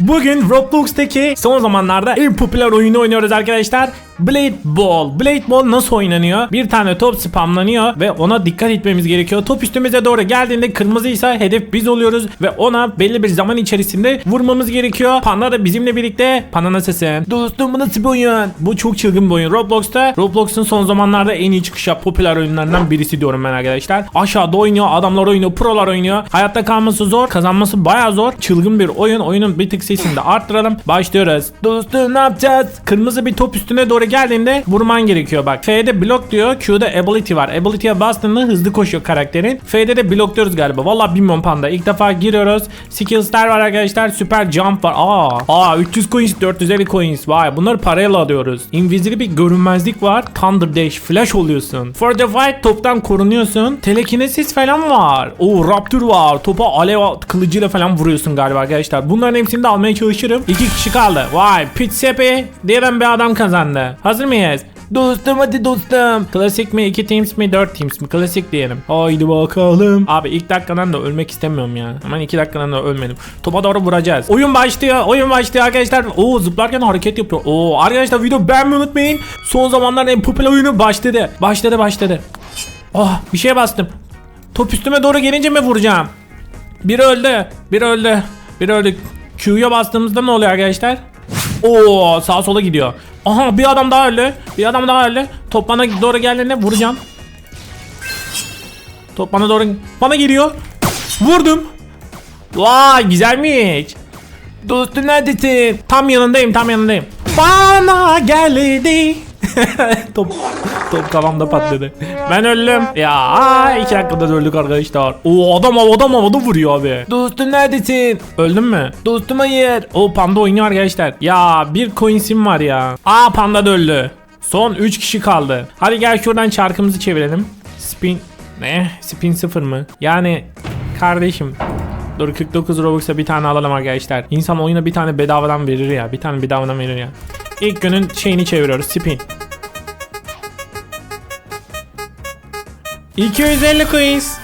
Bugün Roblox'taki son zamanlarda en popüler oyunu oynuyoruz arkadaşlar. Blade Ball. Blade Ball nasıl oynanıyor? Bir tane top spamlanıyor ve ona dikkat etmemiz gerekiyor. Top üstümüze doğru geldiğinde kırmızıysa hedef biz oluyoruz ve ona belli bir zaman içerisinde vurmamız gerekiyor. Panda da bizimle birlikte. Panda nasılsın? Dostum bu nasıl bir oyun? Bu çok çılgın bir oyun. Roblox'ta Roblox'un son zamanlarda en iyi çıkış yap popüler oyunlarından birisi diyorum ben arkadaşlar. Aşağıda oynuyor, adamlar oynuyor, prolar oynuyor. Hayatta kalması zor, kazanması baya zor. Çılgın bir oyun. Oyunun bir tık sesini de arttıralım. Başlıyoruz. Dostum ne yapacağız? Kırmızı bir top üstüne doğru geldiğinde vurman gerekiyor bak. F'de block diyor. Q'da ability var. Ability'ye bastığında hızlı koşuyor karakterin. F'de de block diyoruz galiba. Valla bilmiyorum panda. İlk defa giriyoruz. Skills'ler var arkadaşlar. Süper jump var. Aa, aa 300 coins, 450 coins. Vay bunları parayla alıyoruz. Invisible bir görünmezlik var. Thunder Dash, flash oluyorsun. For the fight toptan korunuyorsun. Telekinesis falan var. Oo Raptor var. Topa alev kılıcıyla falan vuruyorsun galiba arkadaşlar. Bunların hepsini de almaya çalışırım. İki kişi kaldı. Vay Pitsepi diyen bir adam kazandı. Hazır mıyız? Dostum hadi dostum. Klasik mi? iki teams mi? Dört teams mi? Klasik diyelim. Haydi bakalım. Abi ilk dakikadan da ölmek istemiyorum ya. Hemen iki dakikadan da ölmedim. Topa doğru vuracağız. Oyun başlıyor. Oyun başlıyor arkadaşlar. Oo zıplarken hareket yapıyor. Oo arkadaşlar video beğenmeyi unutmayın. Son zamanların en popüler oyunu başladı. Başladı başladı. Oh bir şeye bastım. Top üstüme doğru gelince mi vuracağım? Biri öldü. Biri öldü. Biri öldü. Q'ya bastığımızda ne oluyor arkadaşlar? Oo sağa sola gidiyor. Aha bir adam daha öldü. Bir adam daha öldü. Top bana doğru geldiğinde vuracağım. Top bana doğru bana geliyor. Vurdum. Vay güzelmiş. Dostum neredesin? Tam yanındayım tam yanındayım. Bana geldi. top, top kafamda patladı. Ben öldüm. Ya iki dakikada da öldük arkadaşlar. O adam adam havada vuruyor abi. Dostum neredesin? Öldün mü? Dostum hayır. O panda oynuyor arkadaşlar. Ya bir coin'sim var ya. Aa panda da öldü. Son 3 kişi kaldı. Hadi gel şuradan çarkımızı çevirelim. Spin ne? Spin sıfır mı? Yani kardeşim Dur 49 Robux'a bir tane alalım arkadaşlar. İnsan oyuna bir tane bedavadan verir ya. Bir tane bedavadan verir ya. İlk günün şeyini çeviriyoruz. Spin. 250 coins.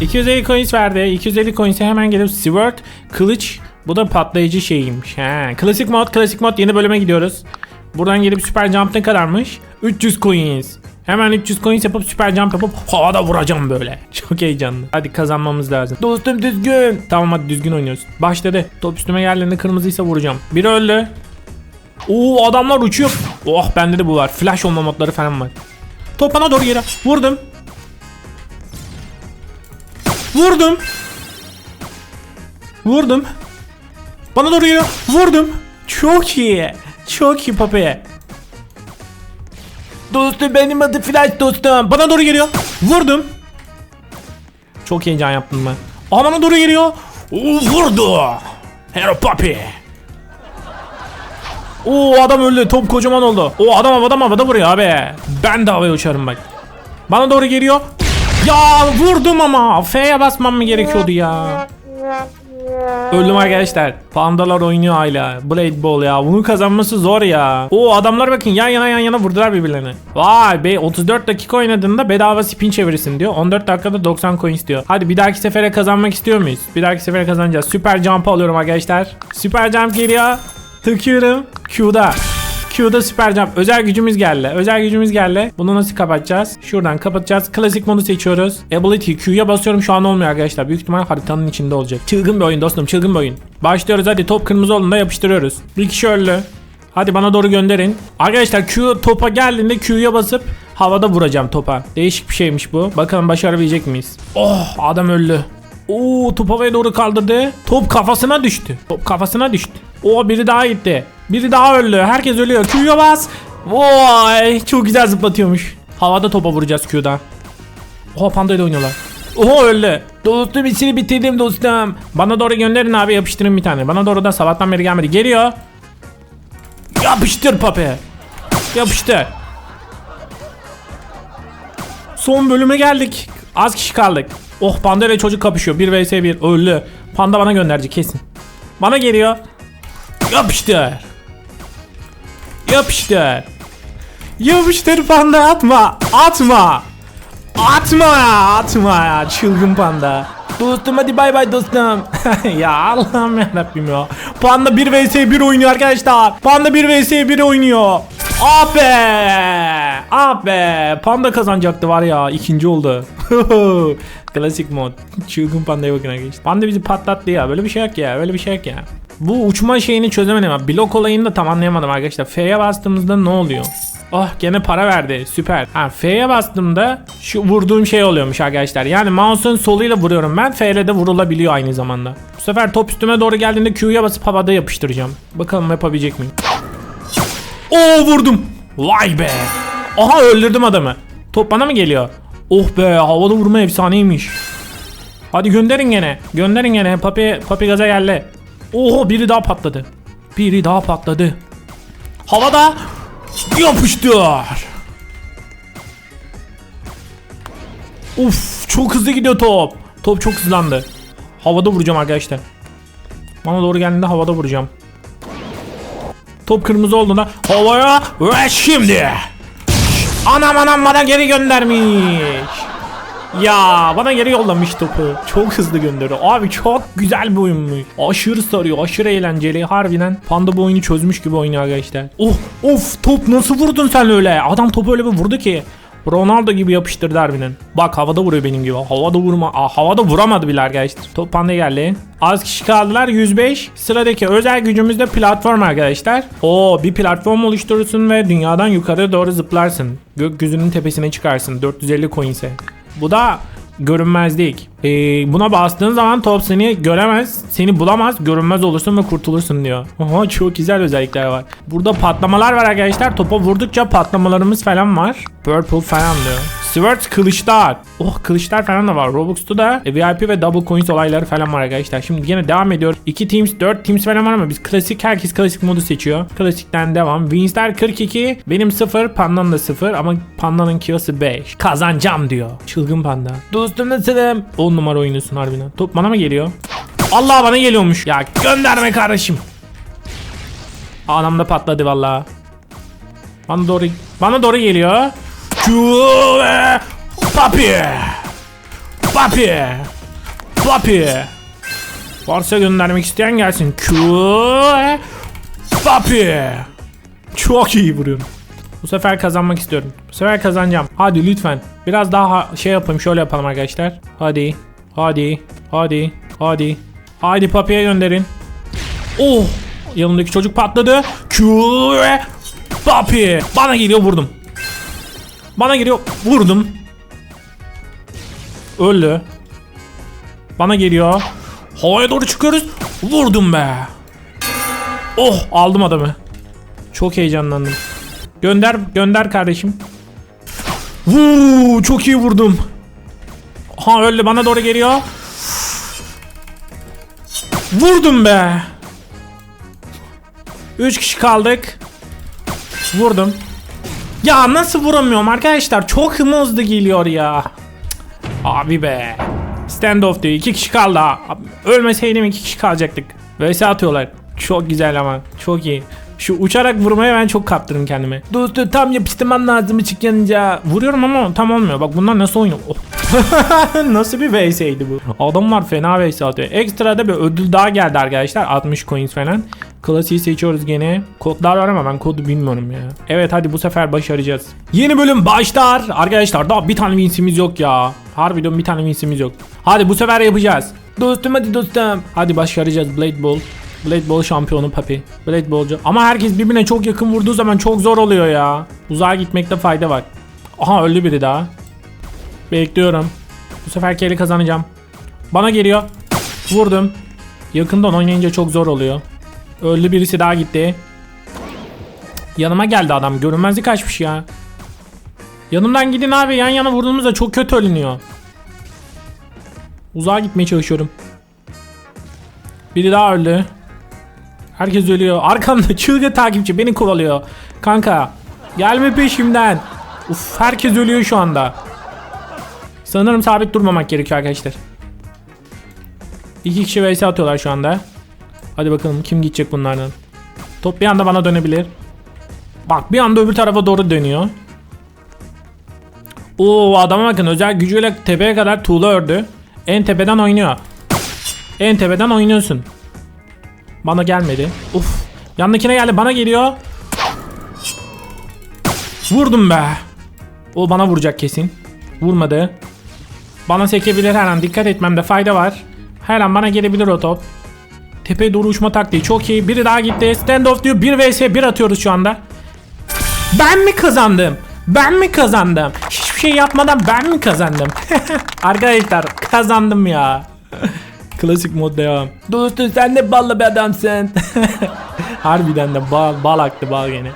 250 coins verdi. 250 coins'e hemen gelip Sword, kılıç. Bu da patlayıcı şeyiymiş. He. Klasik mod, klasik mod yeni bölüme gidiyoruz. Buradan gelip süper jump ne kadarmış? 300 coins. Hemen 300 coins yapıp süper jump yapıp havada vuracağım böyle. Çok heyecanlı. Hadi kazanmamız lazım. Dostum düzgün. Tamam hadi düzgün oynuyoruz. Başladı. Top üstüme geldiğinde kırmızıysa vuracağım. Biri öldü. Oo adamlar uçuyor. Oh bende de bu var. Flash olma modları falan var. Top bana doğru yere. Vurdum. Vurdum. Vurdum. Bana doğru yere. Vurdum. Çok iyi. Çok iyi papi. Dostum benim adı Flash dostum. Bana doğru geliyor. Vurdum. Çok heyecan yaptım ben. Aa bana doğru geliyor. Oo, vurdu. Hero papi. Oo adam öldü. Top kocaman oldu. O adam havada havada vuruyor abi. Ben de havaya uçarım bak. Bana doğru geliyor. Ya vurdum ama. F'ye basmam mı gerekiyordu ya? Öldüm arkadaşlar. Pandalar oynuyor hala. Blade Ball ya. Bunu kazanması zor ya. O adamlar bakın yan yana yan yana vurdular birbirlerini. Vay be 34 dakika oynadığında bedava spin çevirsin diyor. 14 dakikada 90 coins diyor. Hadi bir dahaki sefere kazanmak istiyor muyuz? Bir dahaki sefere kazanacağız. Süper jump alıyorum arkadaşlar. Süper jump geliyor. Tıkıyorum. Q'da. Q'da süper jump. Özel gücümüz geldi. Özel gücümüz geldi. Bunu nasıl kapatacağız? Şuradan kapatacağız. Klasik modu seçiyoruz. Ability Q'ya basıyorum şu an olmuyor arkadaşlar. Büyük ihtimal haritanın içinde olacak. Çılgın bir oyun dostum çılgın bir oyun. Başlıyoruz hadi top kırmızı olduğunda yapıştırıyoruz. Bir kişi öldü. Hadi bana doğru gönderin. Arkadaşlar Q topa geldiğinde Q'ya basıp havada vuracağım topa. Değişik bir şeymiş bu. Bakalım başarabilecek miyiz? Oh adam öldü. Oo top havaya doğru kaldırdı. Top kafasına düştü. Top kafasına düştü. Oo biri daha gitti. Biri daha öldü. Herkes ölüyor. Q'ya bas. Vay çok güzel zıplatıyormuş. Havada topa vuracağız Q'da. Oha panda ile oynuyorlar. Oha öldü. Dostum işini bitirdim dostum. Bana doğru gönderin abi yapıştırın bir tane. Bana doğru da sabahtan beri gelmedi. Geliyor. Yapıştır papi. Yapıştır. Son bölüme geldik. Az kişi kaldık. Oh panda ile çocuk kapışıyor. 1 vs 1 öldü. Panda bana gönderecek kesin. Bana geliyor. Yapıştır. Yapıştır. Yapıştır panda atma. Atma. Atma ya atma ya çılgın panda. Dostum hadi bay bay dostum. ya Allah'ım yarabbim ya. Panda 1 vs 1 oynuyor arkadaşlar. Panda 1 vs 1 oynuyor. Ah! Ah be! Panda kazanacaktı var ya. ikinci oldu. Klasik mod. Çılgın pandaya bakın arkadaşlar. Panda bizi patlattı ya. Böyle bir şey yok ya. Böyle bir şey yok ya. Bu uçma şeyini çözemedim ama blok olayını da tam anlayamadım arkadaşlar. F'ye bastığımızda ne oluyor? Oh gene para verdi süper. Ha F'ye bastığımda şu vurduğum şey oluyormuş arkadaşlar. Yani mouse'un soluyla vuruyorum ben. F'le de vurulabiliyor aynı zamanda. Bu sefer top üstüme doğru geldiğinde Q'ya basıp havada yapıştıracağım. Bakalım yapabilecek miyim? Oo vurdum. Vay be. Aha öldürdüm adamı. Top bana mı geliyor? Oh be havada vurma efsaneymiş. Hadi gönderin gene. Gönderin gene. Papi, papi gaza geldi. Oho biri daha patladı. Biri daha patladı. Havada yapıştır. Uf çok hızlı gidiyor top. Top çok hızlandı. Havada vuracağım arkadaşlar. Bana doğru geldiğinde havada vuracağım. Top kırmızı olduğunda havaya ve şimdi. Anam anam bana geri göndermiş. Ya bana geri yollamış topu. Çok hızlı gönderiyor. Abi çok güzel bir oyunmuş. Aşırı sarıyor. Aşırı eğlenceli. Harbiden panda bu oyunu çözmüş gibi oynuyor arkadaşlar. Oh of top nasıl vurdun sen öyle? Adam topu öyle bir vurdu ki. Ronaldo gibi yapıştırdı harbiden. Bak havada vuruyor benim gibi. Havada vurma. Aa, havada vuramadı bile arkadaşlar. Top panda geldi. Az kişi kaldılar 105. Sıradaki özel gücümüz de platform arkadaşlar. Oo bir platform oluşturursun ve dünyadan yukarı doğru zıplarsın. Gökyüzünün tepesine çıkarsın. 450 coin'se. Bu da görünmezlik. Ee, buna bastığın zaman top seni göremez, seni bulamaz, görünmez olursun ve kurtulursun diyor. Oha çok güzel özellikler var. Burada patlamalar var arkadaşlar. Topa vurdukça patlamalarımız falan var. Purple falan diyor. Sword kılıçlar. Oh kılıçlar falan da var. Robux'ta da e, VIP ve double coins olayları falan var arkadaşlar. Şimdi yine devam ediyor. 2 teams 4 teams falan var ama biz klasik herkes klasik modu seçiyor. Klasikten devam. Winsler 42. Benim 0. Panda'nın da 0 ama Panda'nın kilosu 5. Kazanacağım diyor. Çılgın panda. Dostum nasılım? 10 numara oynuyorsun harbiden. Top bana mı geliyor? Allah bana geliyormuş. Ya gönderme kardeşim. Anam da patladı valla. Bana doğru bana doğru geliyor. Papi. Papi. Papi. Varsa göndermek isteyen gelsin. Küve papi. Çok iyi vuruyorum. Bu sefer kazanmak istiyorum. Bu sefer kazanacağım. Hadi lütfen. Biraz daha şey yapayım. Şöyle yapalım arkadaşlar. Hadi. Hadi. Hadi. Hadi. Hadi papiye gönderin. Oh. Yanındaki çocuk patladı. Küve papi. Bana geliyor vurdum. Bana geliyor. Vurdum. Öldü. Bana geliyor. Havaya doğru çıkıyoruz. Vurdum be. Oh aldım adamı. Çok heyecanlandım. Gönder gönder kardeşim. Vuu çok iyi vurdum. Ha öldü bana doğru geliyor. Vurdum be. 3 kişi kaldık. Vurdum. Ya nasıl vuramıyorum arkadaşlar? Çok hızlı geliyor ya. Abi be. Standoff diyor. 2 kişi kaldı. ha. Ölmeseydim 2 kişi kalacaktık. Vs atıyorlar. Çok güzel ama. Çok iyi. Şu uçarak vurmaya ben çok kaptırdım kendimi. Dostu tam yapıştırman lazım ışık yanınca. Vuruyorum ama tam olmuyor. Bak bunlar nasıl oynuyor? Oh. nasıl bir VS'ydi bu? Adamlar fena VS atıyor. Ekstrada bir ödül daha geldi arkadaşlar. 60 coins falan. Klasiği seçiyoruz gene. Kodlar var ama ben kodu bilmiyorum ya. Evet hadi bu sefer başaracağız. Yeni bölüm başlar. Arkadaşlar daha bir tane winsimiz yok ya. Harbiden bir tane winsimiz yok. Hadi bu sefer yapacağız. Dostum hadi dostum. Hadi başaracağız Blade Ball. Blade Ball şampiyonu Papi. Blade Ball'cu. Ama herkes birbirine çok yakın vurduğu zaman çok zor oluyor ya. Uzağa gitmekte fayda var. Aha öldü biri daha. Bekliyorum. Bu sefer eli kazanacağım. Bana geliyor. Vurdum. Yakından oynayınca çok zor oluyor. Öldü birisi daha gitti. Yanıma geldi adam. Görünmezlik açmış ya. Yanımdan gidin abi. Yan yana vurduğumuzda çok kötü ölünüyor. Uzağa gitmeye çalışıyorum. Biri daha öldü. Herkes ölüyor. Arkamda çılgın takipçi beni kovalıyor. Kanka gelme peşimden. Uf herkes ölüyor şu anda. Sanırım sabit durmamak gerekiyor arkadaşlar. İki kişi vs atıyorlar şu anda. Hadi bakalım kim gidecek bunlardan. Top bir anda bana dönebilir. Bak bir anda öbür tarafa doğru dönüyor. Oo adama bakın özel gücüyle tepeye kadar tuğla ördü. En tepeden oynuyor. En tepeden oynuyorsun. Bana gelmedi. Uf. Yanındakine geldi. Bana geliyor. Vurdum be. O bana vuracak kesin. Vurmadı. Bana sekebilir her an. Dikkat etmemde fayda var. Her an bana gelebilir o top. Tepeye doğru uçma taktiği çok iyi. Biri daha gitti. Standoff diyor. 1 vs 1 atıyoruz şu anda. Ben mi kazandım? Ben mi kazandım? Hiçbir şey yapmadan ben mi kazandım? Arkadaşlar kazandım ya. Klasik mod devam. Dostum sen de ballı bir adamsın. Harbiden de bal, bal aktı bal gene.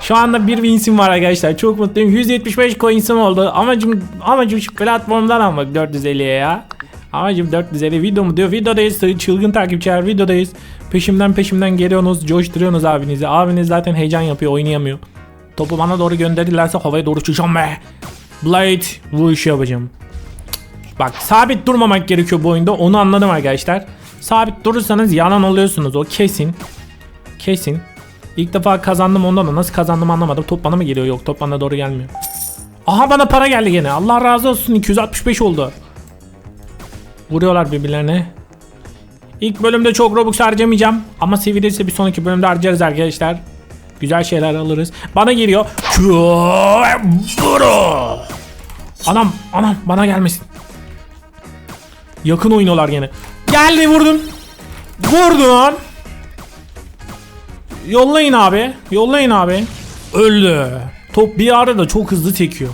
Şu anda bir winsim var arkadaşlar. Çok mutluyum. 175 coins'im oldu. Amacım amacım şu platformdan almak 450'ye ya. Amacım 450 video mu diyor. Videodayız. Çılgın takipçiler videodayız. Peşimden peşimden geliyorsunuz. Coşturuyorsunuz abinizi. Abiniz zaten heyecan yapıyor. Oynayamıyor. Topu bana doğru gönderirlerse havaya doğru uçacağım be. Blade bu işi yapacağım. Bak sabit durmamak gerekiyor bu oyunda. Onu anladım arkadaşlar. Sabit durursanız yalan oluyorsunuz. O kesin. Kesin. İlk defa kazandım ondan da nasıl kazandım anlamadım. Top bana mı geliyor? Yok top bana doğru gelmiyor. Aha bana para geldi gene. Allah razı olsun 265 oldu. Vuruyorlar birbirlerine. İlk bölümde çok Robux harcamayacağım. Ama sevilirse bir sonraki bölümde harcarız arkadaşlar. Güzel şeyler alırız. Bana geliyor. Anam anam bana gelmesin. Yakın oynuyorlar gene. Geldi vurdum. Vurdum. Yollayın abi. Yollayın abi. Öldü. Top bir arada çok hızlı sekiyor.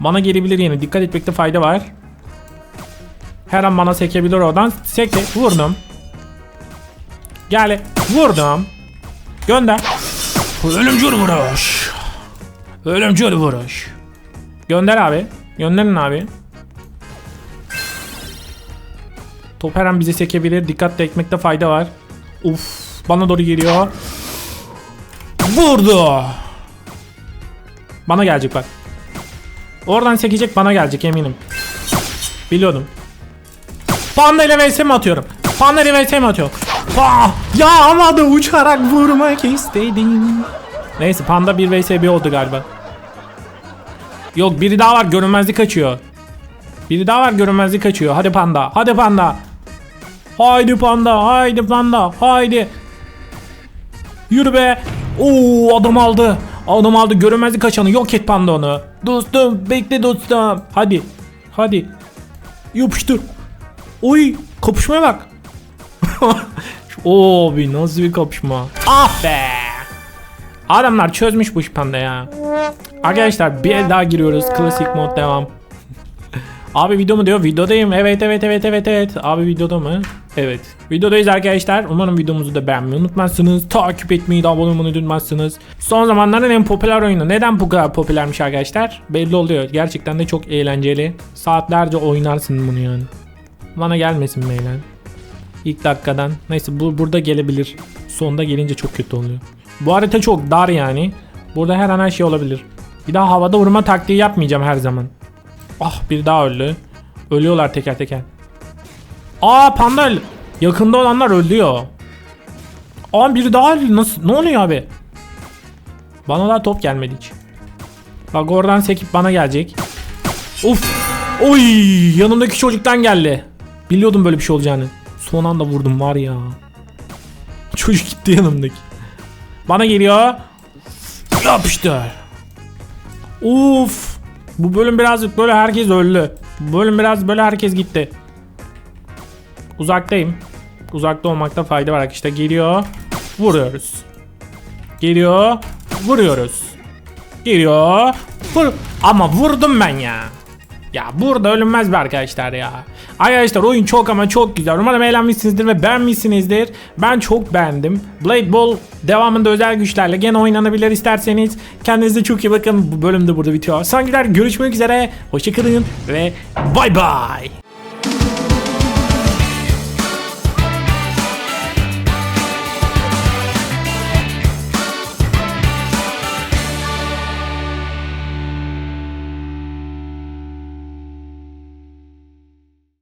Bana gelebilir yine. Dikkat etmekte fayda var. Her an bana sekebilir oradan. Sekti. Vurdum. Gel. Vurdum. Gönder. Ölümcül vuruş. Ölümcül vuruş. Gönder abi. Gönderin abi. Top her an bize sekebilir. Dikkatle ekmekte fayda var. Uf, bana doğru geliyor. Vurdu. Bana gelecek bak. Oradan sekecek bana gelecek eminim. Biliyordum. Panda ile vs mi atıyorum? Panda ile vs mi atıyorum? Ah, ya ama da uçarak vurmak istedim. Neyse panda 1 vs 1 oldu galiba. Yok biri daha var görünmezlik açıyor. Biri daha var görünmezlik açıyor. Hadi panda. Hadi panda. Haydi panda. Haydi panda. Haydi. Yürü be. Oo adam aldı. Adam aldı. Görünmezlik açanı. Yok et panda onu. Dostum bekle dostum. Hadi. Hadi. Yapıştır. Oy kapışmaya bak. Oo bir nasıl bir kapışma. Ah be. Adamlar çözmüş bu panda ya. Arkadaşlar bir el daha giriyoruz. Klasik mod devam. Abi video mu diyor? Videodayım. Evet evet evet evet evet. Abi videoda mı? Evet. Videodayız arkadaşlar. Umarım videomuzu da beğenmeyi unutmazsınız. Takip etmeyi de abone olmayı unutmazsınız. Son zamanların en popüler oyunu. Neden bu kadar popülermiş arkadaşlar? Belli oluyor. Gerçekten de çok eğlenceli. Saatlerce oynarsın bunu yani. Bana gelmesin meylen. İlk dakikadan. Neyse bu burada gelebilir. Sonda gelince çok kötü oluyor. Bu harita çok dar yani. Burada her an her şey olabilir. Bir daha havada vurma taktiği yapmayacağım her zaman. Ah bir daha öldü. Ölüyorlar teker teker. Aa panda öldü. Yakında olanlar ölüyor. Aa biri daha öldü. Nasıl? Ne oluyor abi? Bana daha top gelmedi hiç. Bak oradan sekip bana gelecek. Of. Oy yanımdaki çocuktan geldi. Biliyordum böyle bir şey olacağını. Son anda vurdum var ya. Çocuk gitti yanımdaki. Bana geliyor. Yapıştır. Uf. Bu bölüm birazcık böyle herkes öldü. Bu bölüm biraz böyle herkes gitti. Uzaktayım. Uzakta olmakta fayda var. İşte geliyor. Vuruyoruz. Geliyor. Vuruyoruz. Geliyor. Vur. Ama vurdum ben ya. Ya burada ölünmez be arkadaşlar ya. Arkadaşlar oyun çok ama çok güzel. Umarım eğlenmişsinizdir ve beğenmişsinizdir. Ben çok beğendim. Blade Ball devamında özel güçlerle gene oynanabilir isterseniz. Kendinize çok iyi bakın. Bu bölüm de burada bitiyor. Sonrakiler görüşmek üzere. Hoşçakalın ve bay bay.